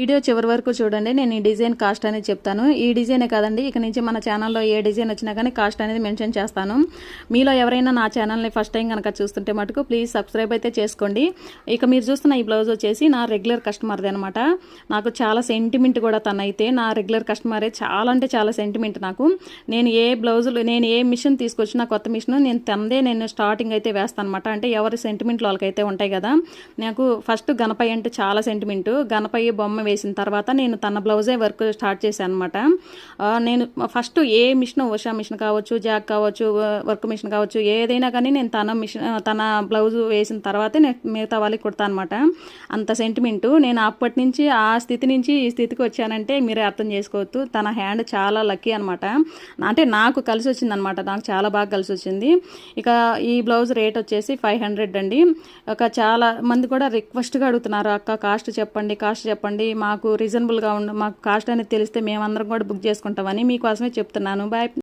Video చివరి వరకు చూడండి. నేను ఈ డిజైన్ కాస్ట్ అనేది చెప్తాను. ఈ డిజైనే కాదండి ఇక నుంచి మన ఛానల్లో ఏ డిజైన్ వచ్చినా కానీ కాస్ట్ అనేది మెన్షన్ చేస్తాను. మీలో ఎవరైనా నా ఛానల్ని ఫస్ట్ టైం కనుక చూస్తుంటే మటుకు ప్లీజ్ సబ్స్క్రైబ్ అయితే చేసుకోండి. ఇక మీరు చూస్తున్న ఈ బ్లౌజ్ వచ్చేసి నా రెగ్యులర్ కస్టమర్ది అనమాట నాకు చాలా సెంటిమెంట్ కూడా తనైతే నా రెగ్యులర్ కస్టమరే చాలా అంటే చాలా సెంటిమెంట్ నాకు. నేను ఏ బ్లౌజులు నేను ఏ మిషన్ తీసుకొచ్చినా కొత్త మిషన్ నేను తనదే నేను స్టార్టింగ్ అయితే వేస్తాను అనమాట అంటే ఎవరి సెంటిమెంట్లు వాళ్ళకైతే ఉంటాయి కదా. నాకు ఫస్ట్ గణపయ్య అంటే చాలా సెంటిమెంటు గణపయ్య బొమ్మ వేసిన తర్వాత నేను తన బ్లౌజే వర్క్ స్టార్ట్ చేశాను అనమాట నేను ఫస్ట్ ఏ మిషన్ ఉషా మిషన్ కావచ్చు జాక్ కావచ్చు వర్క్ మిషన్ కావచ్చు ఏదైనా కానీ నేను తన మిషన్ తన బ్లౌజ్ వేసిన తర్వాతే నేను మిగతా వాళ్ళకి కుడతాను అనమాట అంత సెంటిమెంట్ నేను అప్పటి నుంచి ఆ స్థితి నుంచి ఈ స్థితికి వచ్చానంటే మీరే అర్థం చేసుకోవచ్చు తన హ్యాండ్ చాలా లక్కీ అనమాట అంటే నాకు కలిసి వచ్చింది అనమాట నాకు చాలా బాగా కలిసి వచ్చింది. ఇక ఈ బ్లౌజ్ రేట్ వచ్చేసి ఫైవ్ హండ్రెడ్ అండి. ఒక చాలా మంది కూడా రిక్వెస్ట్గా అడుగుతున్నారు అక్క కాస్ట్ చెప్పండి కాస్ట్ చెప్పండి మాకు రీజనబుల్గా ఉండ మాకు కాస్ట్ అనేది తెలిస్తే మేమందరం కూడా బుక్ చేసుకుంటామని మీకోసమే చెప్తున్నాను. బాయ్